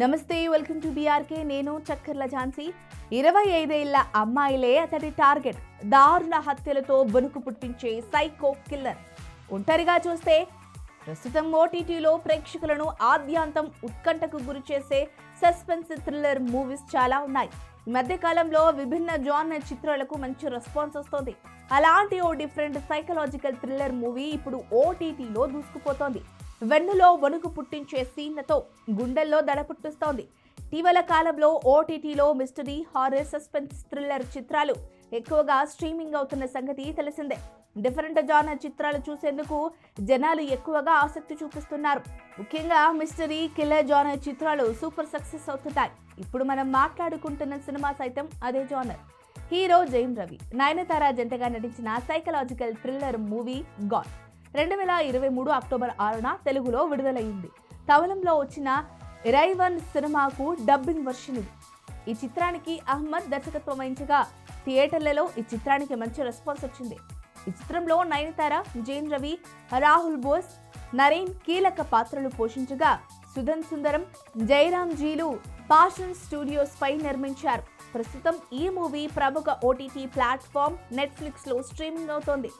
నమస్తే welcome to BRK నేను చక్కర్ల ఝాన్సీ. ఇరవై ఐదేళ్ళ అమ్మాయిలే అతడి టార్గెట్. దారుణ హత్యలతో వణుకు పుట్టించే సైకో కిల్లర్. ఒంటరిగా చూస్తే ప్రస్తుతం ఓటీటీలో ప్రేక్షకులను ఆద్యాంతం ఉత్కంఠకు గురి చేసే సస్పెన్స్ థ్రిల్లర్ మూవీస్ చాలా ఉన్నాయి. ఈ మధ్య కాలంలో విభిన్న జానర్ చిత్రాలకు మంచి రెస్పాన్స్ వస్తోంది. అలాంటి ఓ డిఫరెంట్ సైకలాజికల్ థ్రిల్లర్ మూవీ ఇప్పుడు ఓటీటీలో దూసుకుపోతోంది. వెన్నులో వణుకు పుట్టించే సీన్లతో గుండెల్లో దడ పుట్టిస్తోంది ఇటీవల కాలంలో ఓటీటీలో మిస్టరీ హారర్ సస్పెన్స్ థ్రిల్లర్ చిత్రాలు ఎక్కువగా స్ట్రీమింగ్ అవుతున్న సంగతి తెలిసిందే. డిఫరెంట్ జానర్ చిత్రాలు చూసేందుకు జనాలు ఎక్కువగా ఆసక్తి చూపిస్తున్నారు. ముఖ్యంగా మిస్టరీ కిల్లర్ జానర్ చిత్రాలు సూపర్ సక్సెస్ అవుతుంటాయి. ఇప్పుడు మనం మాట్లాడుకుంటున్న సినిమా సైతం అదే జానర్. హీరో జైమ్ రవి నయనతార జంటగా నటించిన సైకలాజికల్ థ్రిల్లర్ మూవీ గాన్. రెండు వేల ఇరవై మూడు అక్టోబర్ ఆరున తెలుగులో విడుదలైంది. తమిళంలో వచ్చిన రైవన్ సినిమాకు డబ్బింగ్ వర్షన్ ఇది ఈ చిత్రానికి అహ్మద్ దర్శకత్వం వహించగా థియేటర్లలో ఈ చిత్రానికి మంచి రెస్పాన్స్ వచ్చింది. ఈ చిత్రంలో నయనతార జైన్ రవి రాహుల్ బోస్ నరేన్ కీలక పాత్రలు పోషించగా సుధన్ సుందరం జయరామ్ జీలు పాషన్ స్టూడియోస్ పై నిర్మించారు. ప్రస్తుతం ఈ మూవీ ప్రముఖ ఓటీటీ ప్లాట్ఫామ్ నెట్ఫ్లిక్స్లో స్ట్రీమింగ్ అవుతోంది.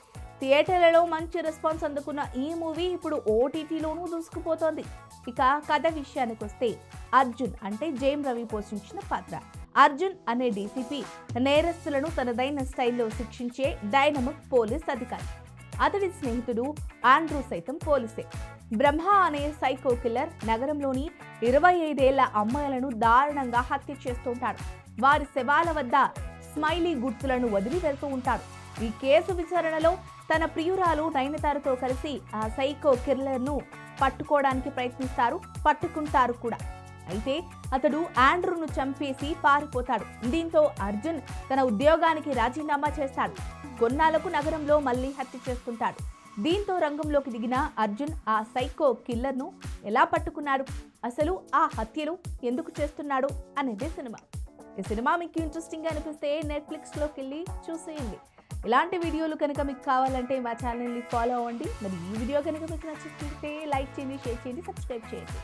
థియేటర్లలో మంచి రెస్పాన్స్ అందుకున్న ఈ మూవీ ఇప్పుడు ఓటీటీలోనూ దూసుకుపోతోంది. ఇక కథ విషయానికి వస్తే అర్జున్ అంటే జేమ్ రవి పోషించిన పాత్ర. అర్జున్ అనే డీసీపీ నేరస్తులను తనదైన స్టైల్లో శిక్షించే డైనమిక్ పోలీస్ అధికారి. అతడి స్నేహితుడు ఆండ్రూ సైతం పోలీసే. బ్రహ్మ అనే సైకో కిల్లర్ నగరంలోని ఇరవై ఐదేళ్ళ అమ్మాయిలను దారుణంగా హత్య చేస్తుంటాడు. వారి శవాల వద్ద స్మైలీ గుర్తులను వదిలి వెళ్తూ ఉంటాడు. ఈ కేసు విచారణలో తన ప్రియురాలు నయనతారతో కలిసి ఆ సైకో కిల్లర్ను పట్టుకోవడానికి ప్రయత్నిస్తారు పట్టుకుంటారు కూడా. అయితే అతడు ఆండ్రూను చంపేసి పారిపోతాడు. దీంతో అర్జున్ తన ఉద్యోగానికి రాజీనామా చేస్తాడు. కొన్నాళ్ళకు నగరంలో మళ్ళీ హత్య చేస్తుంటాడు. దీంతో రంగంలోకి దిగిన అర్జున్ ఆ సైకో కిల్లర్ను ఎలా పట్టుకున్నాడు? అసలు ఆ హత్యలు ఎందుకు చేస్తున్నాడు? అనేది సినిమా. ఈ సినిమా మీకు ఇంట్రెస్టింగ్ అనిపిస్తే నెట్ఫ్లిక్స్లోకి వెళ్ళి చూసేయండి. ఇలాంటి వీడియోలు కనుక మీకు కావాలంటే మా ఛానల్ని ఫాలో అవ్వండి. మరి ఈ వీడియో కనుక మీకు నచ్చితే లైక్ చేయండి షేర్ చేయండి సబ్స్క్రైబ్ చేయండి.